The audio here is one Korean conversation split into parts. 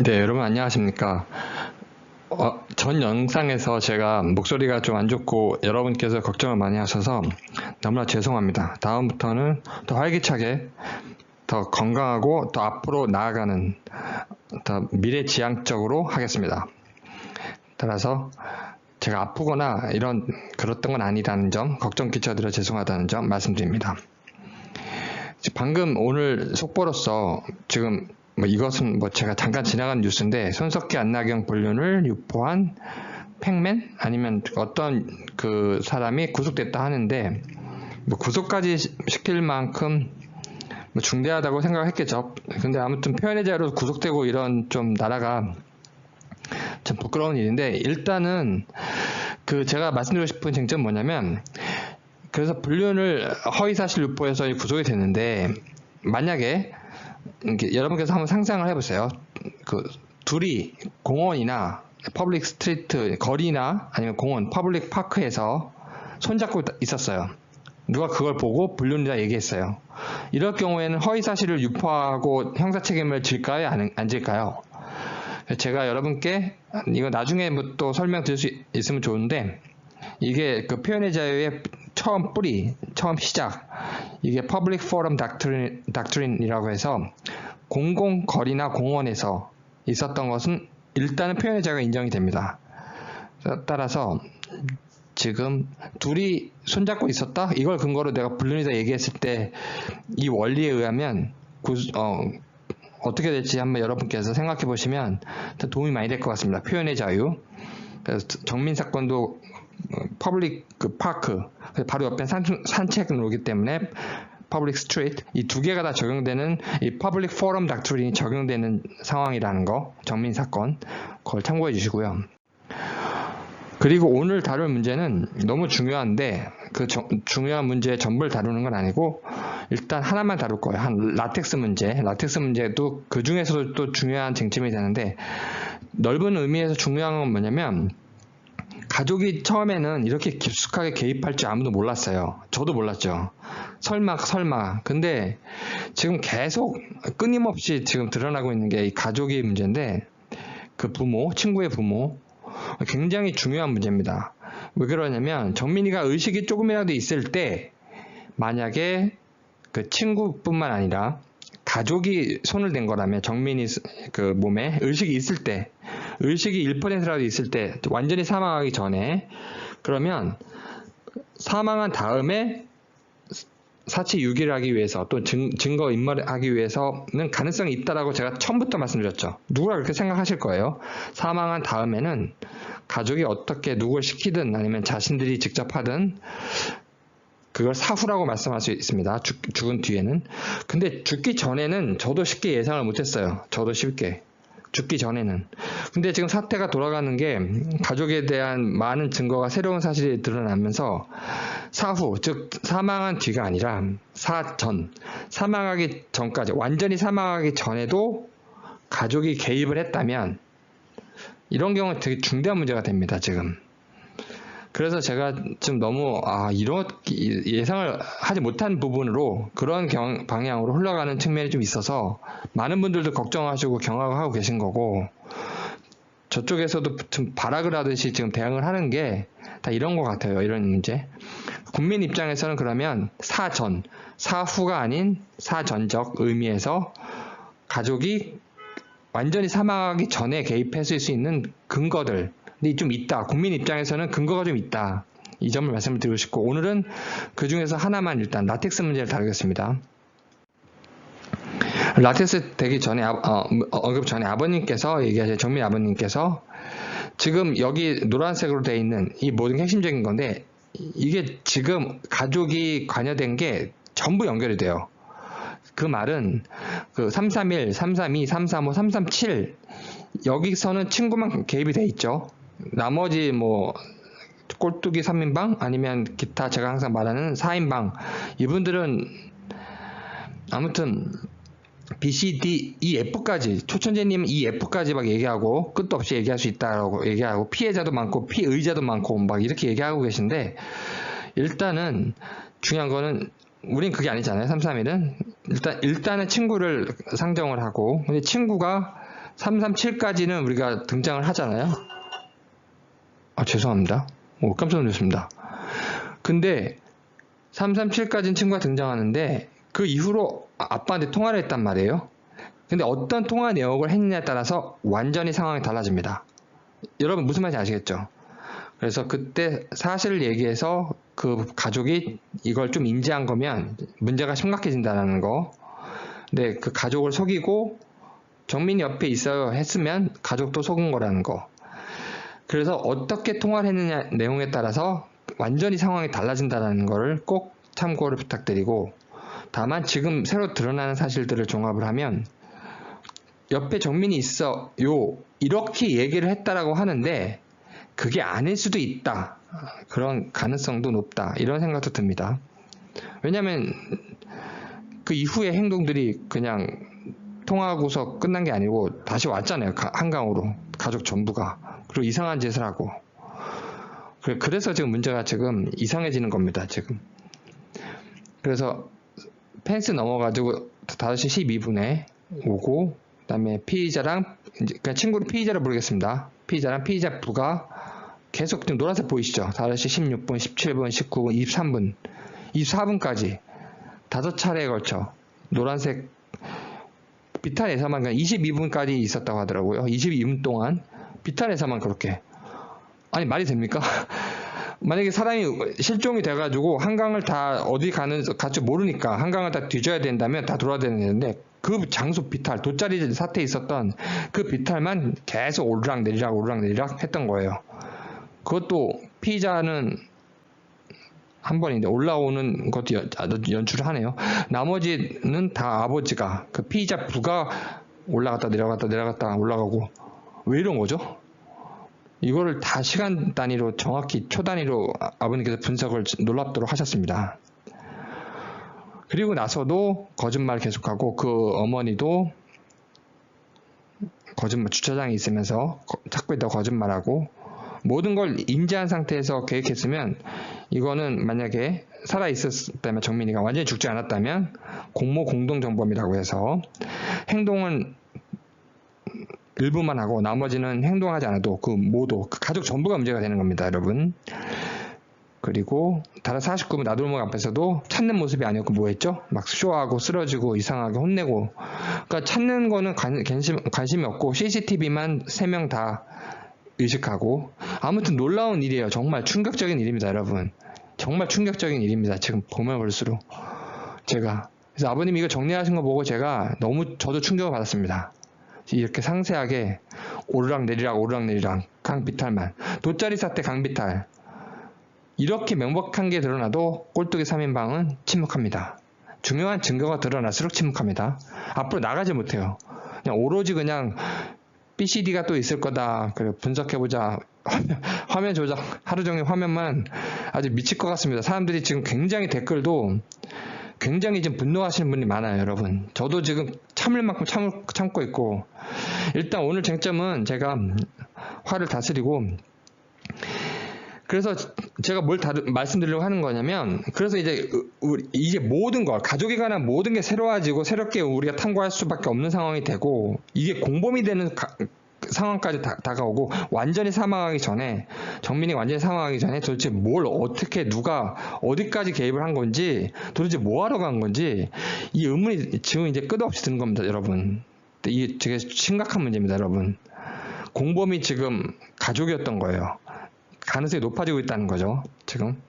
네, 여러분 안녕하십니까. 어, 전 영상에서 제가 목소리가 좀 안 좋고 여러분께서 걱정을 많이 하셔서 너무나 죄송합니다. 다음부터는 더 활기차게 더 건강하고 더 앞으로 나아가는 더 미래지향적으로 하겠습니다. 따라서 제가 아프거나 이런 그랬던 건 아니라는 점 걱정 끼쳐드려 죄송하다는 점 말씀드립니다. 방금 오늘 속보로서 지금 뭐 이것은 뭐 제가 잠깐 지나간 뉴스인데 손석희 안나경 불륜을 유포한 팩맨 아니면 어떤 그 사람이 구속됐다 하는데 뭐 구속까지 시킬 만큼 뭐 중대하다고 생각했겠죠. 근데 아무튼 표현의 자유로 구속되고 이런 좀 나라가 참 부끄러운 일인데 일단은 그 제가 말씀드리고 싶은 쟁점은 뭐냐면 그래서 불륜을 허위사실 유포해서 구속이 됐는데 만약에 여러분께서 한번 상상을 해보세요. 그 둘이 공원이나 퍼블릭 스트리트 거리나 아니면 공원 퍼블릭 파크에서 손잡고 있었어요. 누가 그걸 보고 불륜이라 얘기했어요. 이럴 경우에는 허위 사실을 유포하고 형사 책임을 질까요? 안, 안 질까요? 제가 여러분께 이거 나중에 뭐또 설명드릴 수 있으면 좋은데 이게 그 표현의 자유의 처음 뿌리, 처음 시작 이게 퍼블릭 포럼 닥트린, 닥트린이라고 해서 공공 거리나 공원에서 있었던 것은 일단은 표현의 자유가 인정이 됩니다. 따라서 지금 둘이 손잡고 있었다? 이걸 근거로 내가 불륜이다 얘기했을 때 이 원리에 의하면 구, 어, 어떻게 될지 한번 여러분께서 생각해 보시면 도움이 많이 될 것 같습니다. 표현의 자유. 정민 사건도 퍼블릭 그 파크 바로 옆에 산, 산책로이기 때문에 퍼블릭 스트리트 이 두 개가 다 적용되는 이 퍼블릭 포럼 닥트린이 적용되는 상황이라는 거 정민 사건 그걸 참고해 주시고요. 그리고 오늘 다룰 문제는 너무 중요한데 그 저, 중요한 문제의 전부를 다루는 건 아니고 일단 하나만 다룰 거예요. 한 라텍스 문제. 라텍스 문제도 그 중에서도 또 중요한 쟁점이 되는데 넓은 의미에서 중요한 건 뭐냐면 가족이 처음에는 이렇게 깊숙하게 개입할 줄 아무도 몰랐어요. 저도 몰랐죠. 설마, 설마. 근데 지금 계속 끊임없이 지금 드러나고 있는 게 이 가족의 문제인데 그 부모, 친구의 부모, 굉장히 중요한 문제입니다. 왜 그러냐면 정민이가 의식이 조금이라도 있을 때 만약에 그 친구뿐만 아니라 가족이 손을 댄 거라면 정민이 그 몸에 의식이 있을 때 의식이 1%라도 있을 때 완전히 사망하기 전에 그러면 사망한 다음에 사치 유기를 하기 위해서 또 증, 증거 인멸하기 위해서는 가능성이 있다라고 제가 처음부터 말씀드렸죠. 누가 그렇게 생각하실 거예요. 사망한 다음에는 가족이 어떻게 누굴 시키든 아니면 자신들이 직접 하든 그걸 사후라고 말씀할 수 있습니다. 죽, 죽은 뒤에는. 근데 죽기 전에는 저도 쉽게 예상을 못했어요. 저도 쉽게. 죽기 전에는. 근데 지금 사태가 돌아가는 게 가족에 대한 많은 증거가 새로운 사실이 드러나면서 사후, 즉 사망한 뒤가 아니라 사전, 사망하기 전까지 완전히 사망하기 전에도 가족이 개입을 했다면 이런 경우는 되게 중대한 문제가 됩니다. 지금. 그래서 제가 좀 너무 아 이런 예상을 하지 못한 부분으로 그런 경, 방향으로 흘러가는 측면이 좀 있어서 많은 분들도 걱정하시고 경악하고 계신 거고 저쪽에서도 좀 발악을 하듯이 지금 대응을 하는 게 다 이런 것 같아요. 이런 문제. 국민 입장에서는 그러면 사전, 사후가 아닌 사전적 의미에서 가족이 완전히 사망하기 전에 개입했을 수 있는 근거들 좀 있다. 국민 입장에서는 근거가 좀 있다. 이 점을 말씀을 드리고 싶고 오늘은 그 중에서 하나만 일단 라텍스 문제를 다루겠습니다. 라텍스 되기 전에 어, 어, 언급 전에 아버님께서 얘기하신 정민 아버님께서 지금 여기 노란색으로 되어 있는 이 모든 핵심적인 건데 이게 지금 가족이 관여된 게 전부 연결이 돼요. 그 말은 그 331, 332, 335, 337 여기서는 친구만 개입이 돼 있죠. 나머지 뭐 꼴뚜기 3인방 아니면 기타 제가 항상 말하는 4인방 이분들은 아무튼 B, C, D, E, F까지 초천재님 이 F까지 막 얘기하고 끝도 없이 얘기할 수 있다라고 얘기하고 피해자도 많고 피의자도 많고 막 이렇게 얘기하고 계신데 일단은 중요한 거는 우린 그게 아니잖아요. 331은 일단 일단은 친구를 상정을 하고 근데 친구가 337까지는 우리가 등장을 하잖아요. 아, 죄송합니다. 오, 깜짝 놀랐습니다. 근데 337까지는 친구가 등장하는데 그 이후로 아- 아빠한테 통화를 했단 말이에요. 근데 어떤 통화 내역을 했느냐에 따라서 완전히 상황이 달라집니다. 여러분 무슨 말인지 아시겠죠? 그래서 그때 사실을 얘기해서 그 가족이 이걸 좀 인지한 거면 문제가 심각해진다는 거. 근데 그 가족을 속이고 정민이 옆에 있어요 했으면 가족도 속은 거라는 거. 그래서 어떻게 통화를 했느냐 내용에 따라서 완전히 상황이 달라진다는 거를 꼭 참고를 부탁드리고 다만 지금 새로 드러나는 사실들을 종합을 하면 옆에 정민이 있어요 이렇게 얘기를 했다라고 하는데 그게 아닐 수도 있다. 그런 가능성도 높다. 이런 생각도 듭니다. 왜냐하면 그 이후의 행동들이 그냥 통화하고서 끝난 게 아니고 다시 왔잖아요. 가- 한강으로. 가족 전부가 그리고 이상한 짓을 하고. 그래- 그래서 지금 문제가 지금 이상해지는 겁니다 지금. 그래서 펜스 넘어가지고 5시 12분에 오고 그다음에 피의자랑 그냥 친구를 피의자로 부르겠습니다. 피의자랑 피의자 부가 계속 지금 노란색 보이시죠? 5시 16분 17분 19분 23분. 24분까지 다섯 차례에 걸쳐 노란색 비탄에서만 그냥 22분까지 있었다고 하더라고요. 22분 동안 비탄에서만 그렇게 아니 말이 됩니까? 만약에 사람이 실종이 돼가지고 한강을 다 어디 가는 갈지 모르니까 한강을 다 뒤져야 된다면 다 돌아야 되는데 그 장소 비탈 돗자리 사태에 있었던 그 비탈만 계속 오르락 내리락 오르락 내리락 했던 거예요. 그것도 피의자는 한 번인데 올라오는 것도 연, 아, 연출을 하네요. 나머지는 다 아버지가 그 피의자 부가 올라갔다 내려갔다 내려갔다 올라가고 왜 이런 거죠? 이거를 다 시간 단위로 정확히 초 단위로 아- 아버님께서 분석을 놀랍도록 하셨습니다. 그리고 나서도 거짓말 계속하고 그 어머니도 거짓말 주차장에 있으면서 거- 자꾸 있다 거짓말하고 모든 걸 인지한 상태에서 계획했으면 이거는 만약에 살아 있었다면 정민이가 완전히 죽지 않았다면 공모 공동 정범이라고 해서 행동은 일부만 하고 나머지는 행동하지 않아도 그 모두 그 가족 전부가 문제가 되는 겁니다, 여러분. 그리고 다른 49분 나돌목 앞에서도 찾는 모습이 아니었고 뭐했죠? 막 쇼하고 쓰러지고 이상하게 혼내고 그러니까 찾는 거는 관, 관심, 관심이 없고 CCTV만 3명 다 의식하고 아무튼 놀라운 일이에요. 정말 충격적인 일입니다, 여러분. 정말 충격적인 일입니다. 지금 보면 볼수록 제가 그래서 아버님 이거 정리하신 거 보고 제가 너무 저도 충격을 받았습니다. 이렇게 상세하게 오르락 내리락 오르락 내리락 강비탈만 돗자리 사태 강비탈 이렇게 명백한 게 드러나도 꼴뚜기 3인방은 침묵합니다. 중요한 증거가 드러날수록 침묵합니다. 앞으로 나가지 못해요. 그냥 오로지 그냥 BCD가 또 있을 거다. 그래 분석해보자. 화면, 화면 조작 하루 종일 화면만 아주 미칠 것 같습니다. 사람들이 지금 굉장히 댓글도 굉장히 지금 분노하시는 분이 많아요, 여러분. 저도 지금 참을 만큼 참, 참고 있고. 일단 오늘 쟁점은 제가 화를 다스리고 그래서 제가 뭘 다루, 말씀드리려고 하는 거냐면 그래서 이제 우리- 이제 모든 걸 가족에 관한 모든 게 새로워지고 새롭게 우리가 탐구할 수밖에 없는 상황이 되고 이게 공범이 되는 가- 상황까지 다, 다가오고 완전히 사망하기 전에 정민이 완전히 사망하기 전에 도대체 뭘 어떻게 누가 어디까지 개입을 한 건지 도대체 뭐 하러 간 건지 이 의문이 지금 이제 끝없이 드는 겁니다 여러분. 이게 되게 심각한 문제입니다 여러분. 공범이 지금 가족이었던 거예요. 가능성이 높아지고 있다는 거죠 지금.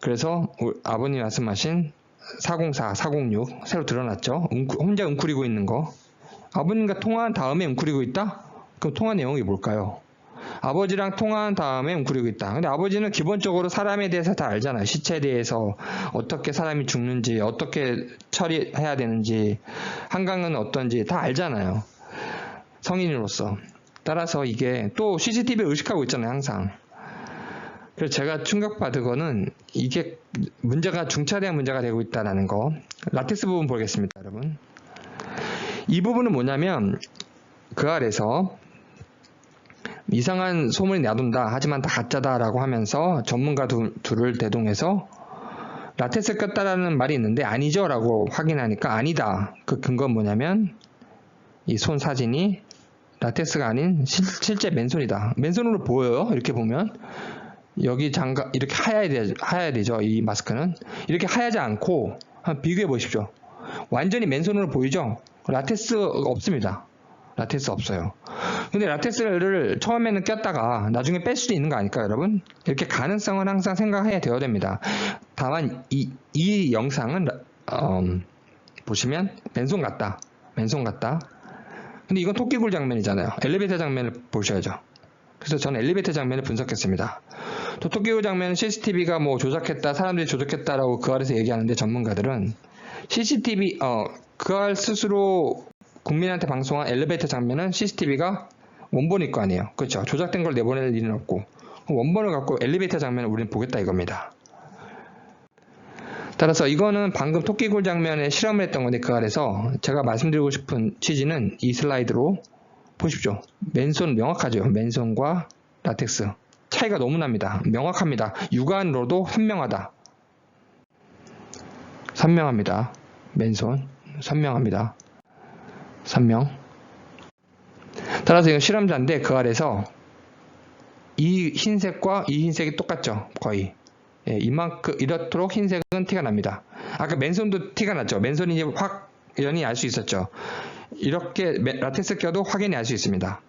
그래서 우- 아버님 말씀하신 404, 406 새로 드러났죠. 혼자 웅크리고 있는 거 아버님과 통화한 다음에 웅크리고 있다? 그럼 통화 내용이 뭘까요? 아버지랑 통화한 다음에 웅크리고 있다. 근데 아버지는 기본적으로 사람에 대해서 다 알잖아요. 시체에 대해서 어떻게 사람이 죽는지, 어떻게 처리해야 되는지, 한강은 어떤지 다 알잖아요. 성인으로서. 따라서 이게 또 CCTV를 의식하고 있잖아요, 항상. 그래서 제가 충격받은 거는 이게 문제가 중차대한 문제가 되고 있다는 거. 라텍스 부분 보겠습니다, 여러분. 이 부분은 뭐냐면 그 아래서 이상한 소문이 나돈다 하지만 다 가짜다라고 하면서 전문가 두, 둘을 대동해서 라텍스 꼈다라는 말이 있는데 아니죠라고 확인하니까 아니다 그 근거는 뭐냐면 이 손 사진이 라텍스가 아닌 실, 제 맨손이다. 맨손으로 보여요. 이렇게 보면 여기 장갑 이렇게 하얘야, 되, 하얘야 되죠. 이 마스크는 이렇게 하얗지 않고 비교해 보십시오. 완전히 맨손으로 보이죠? 라텍스 없습니다. 라텍스 없어요. 근데 라텍스를 처음에는 꼈다가 나중에 뺄 수도 있는 거 아닐까요, 여러분? 이렇게 가능성은 항상 생각해야 되어야 됩니다. 다만 이, 이 영상은 어, 보시면 맨손 같다. 맨손 같다. 근데 이건 토끼굴 장면이잖아요. 엘리베이터 장면을 보셔야죠. 그래서 저는 엘리베이터 장면을 분석했습니다. 또 토끼굴 장면은 CCTV가 뭐 조작했다, 사람들이 조작했다라고 그 아래서 얘기하는데 전문가들은 CCTV, 어, 그알 스스로 국민한테 방송한 엘리베이터 장면은 CCTV가 원본일 거 아니에요. 그렇죠? 조작된 걸 내보낼 일은 없고 원본을 갖고 엘리베이터 장면을 우리는 보겠다 이겁니다. 따라서 이거는 방금 토끼굴 장면에 실험을 했던 건데 그 아래서 제가 말씀드리고 싶은 취지는 이 슬라이드로 보십시오. 맨손 명확하죠. 맨손과 라텍스 차이가 너무 납니다. 명확합니다. 육안으로도 선명하다. 선명합니다. 맨손 선명합니다. 선명. 따라서 이건 실험자인데 그 아래서 이 흰색과 이 흰색이 똑같죠. 거의. 예, 이만큼 이렇도록 흰색은 티가 납니다. 아까 맨손도 티가 났죠. 맨손이 이제 확연히 알수 있었죠. 이렇게 라텍스 껴도 확연히 알 수 있습니다.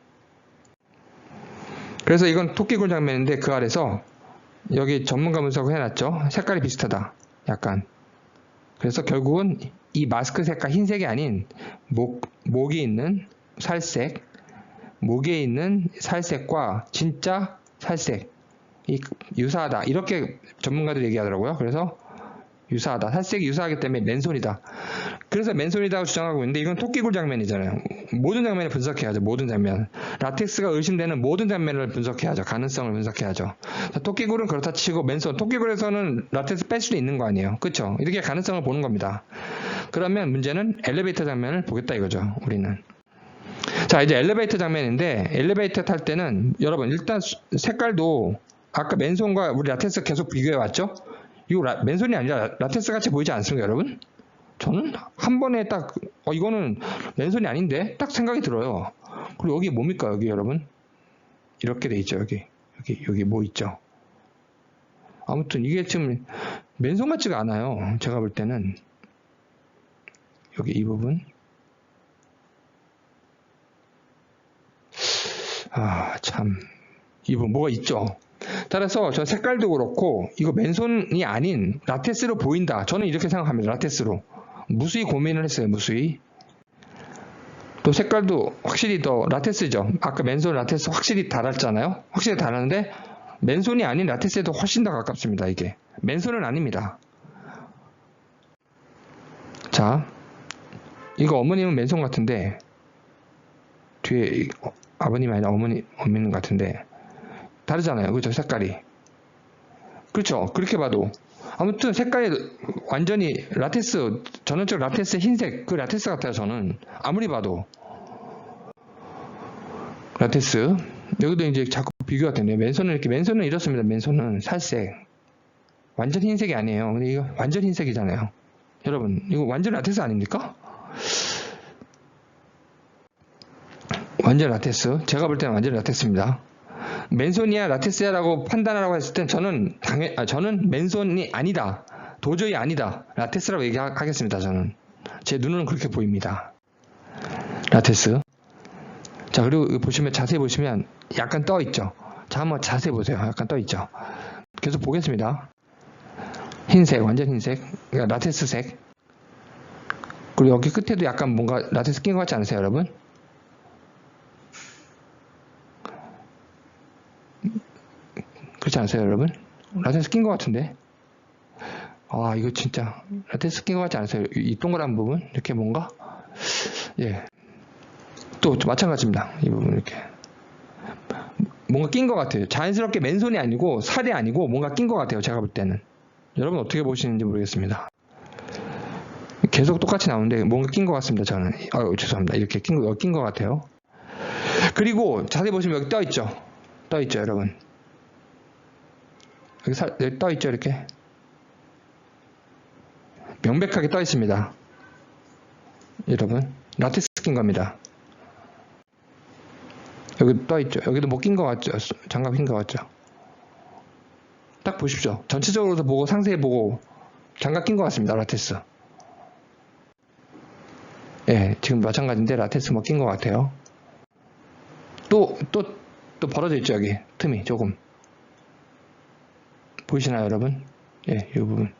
그래서 이건 토끼굴 장면인데 그 아래서 여기 전문가 분석을 해놨죠. 색깔이 비슷하다. 약간. 그래서 결국은 이 마스크 색깔 흰색이 아닌 목, 목이 있는 살색, 목에 있는 살색과 진짜 살색, 이 유사하다. 이렇게 전문가들이 얘기하더라고요. 그래서 유사하다. 살색이 유사하기 때문에 맨손이다. 그래서 맨손이라고 주장하고 있는데 이건 토끼굴 장면이잖아요. 모든 장면을 분석해야죠. 모든 장면. 라텍스가 의심되는 모든 장면을 분석해야죠. 가능성을 분석해야죠. 토끼굴은 그렇다 치고 맨손. 토끼굴에서는 라텍스 뺄 수도 있는 거 아니에요. 그렇죠? 이렇게 가능성을 보는 겁니다. 그러면 문제는 엘리베이터 장면을 보겠다 이거죠. 우리는. 자 이제 엘리베이터 장면인데 엘리베이터 탈 때는 여러분 일단 색깔도 아까 맨손과 우리 라텍스 계속 비교해 왔죠? 이거 라, 맨손이 아니라 라텍스 같이 보이지 않습니까, 여러분? 저는 한 번에 딱, 어, 이거는 맨손이 아닌데? 딱 생각이 들어요. 그리고 여기 뭡니까, 여기 여러분? 이렇게 돼 있죠, 여기. 여기, 여기 뭐 있죠? 아무튼 이게 지금 맨손 같지가 않아요. 제가 볼 때는. 여기 이 부분. 아, 참. 이 부분 뭐가 있죠? 따라서 저 색깔도 그렇고 이거 맨손이 아닌 라테스로 보인다. 저는 이렇게 생각합니다. 라테스로. 무수히 고민을 했어요. 무수히. 또 색깔도 확실히 더 라테스죠. 아까 맨손 라테스 확실히 달았잖아요. 확실히 달았는데 맨손이 아닌 라테스에도 훨씬 더 가깝습니다. 이게. 맨손은 아닙니다. 자, 이거 어머님은 맨손 같은데 뒤에 아버님 아니라 어머니 어머님 같은데 다르잖아요. 그죠? 색깔이. 그렇죠? 그렇게 봐도. 아무튼 색깔이 완전히 라테스, 전원적 라테스 흰색, 그 라테스 같아요, 저는. 아무리 봐도. 라테스. 여기도 이제 자꾸 비교가 되네요. 맨손은 이렇게, 맨손은 이렇습니다. 맨손은 살색. 완전 흰색이 아니에요. 근데 이거 완전 흰색이잖아요. 여러분, 이거 완전 라테스 아닙니까? 완전 라테스. 제가 볼 때는 완전 라테스입니다. 맨손이야 라테스야라고 판단하라고 했을 땐 저는 당연 아, 저는 맨손이 아니다. 도저히 아니다. 라테스라고 얘기하겠습니다. 저는 제 눈으로는 그렇게 보입니다. 라테스. 자 그리고 보시면 자세히 보시면 약간 떠 있죠. 자 한번 자세히 보세요. 약간 떠 있죠. 계속 보겠습니다. 흰색 완전 흰색 그러니까 라테스색 그리고 여기 끝에도 약간 뭔가 라테스 낀 것 같지 않으세요 여러분? 그렇지 않으세요, 여러분? 라텍스 낀 것 같은데? 아, 이거 진짜 라텍스 낀 것 같지 않으세요? 이 동그란 부분? 이렇게 뭔가? 예. 또 마찬가지입니다. 이 부분 이렇게. 뭔가 낀 것 같아요. 자연스럽게 맨손이 아니고 살이 아니고 뭔가 낀 것 같아요. 제가 볼 때는. 여러분 어떻게 보시는지 모르겠습니다. 계속 똑같이 나오는데 뭔가 낀 것 같습니다. 저는. 아유, 죄송합니다. 이렇게 낀것 같아요. 그리고 자세히 보시면 여기 떠 있죠. 떠 있죠, 여러분. 여기, 사, 여기 떠 있죠, 이렇게. 명백하게 떠 있습니다. 여러분, 라테스 낀 겁니다. 여기 떠 있죠. 여기도 뭐낀거 같죠. 장갑 낀거 같죠. 딱 보십시오. 전체적으로도 보고 상세히 보고 장갑 낀 것 같습니다. 라테스. 예, 지금 마찬가지인데 라테스 뭐낀것 같아요. 또, 또, 또 벌어져 있죠. 여기 틈이 조금. 보이시나요, 여러분? 예, 이 부분.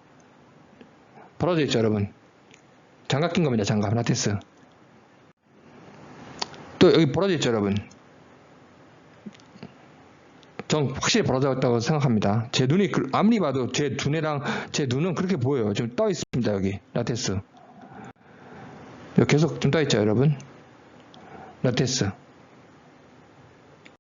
벌어져 있죠, 여러분. 장갑 낀 겁니다. 장갑 라테스. 또 여기 벌어져 있죠, 여러분. 전 확실히 벌어졌다고 생각합니다. 제 눈이 그- 아무리 봐도 제 두뇌랑 제 눈은 그렇게 보여요. 좀떠 있습니다 여기 라테스. 여기 계속 좀 떠 있죠 여러분. 라테스.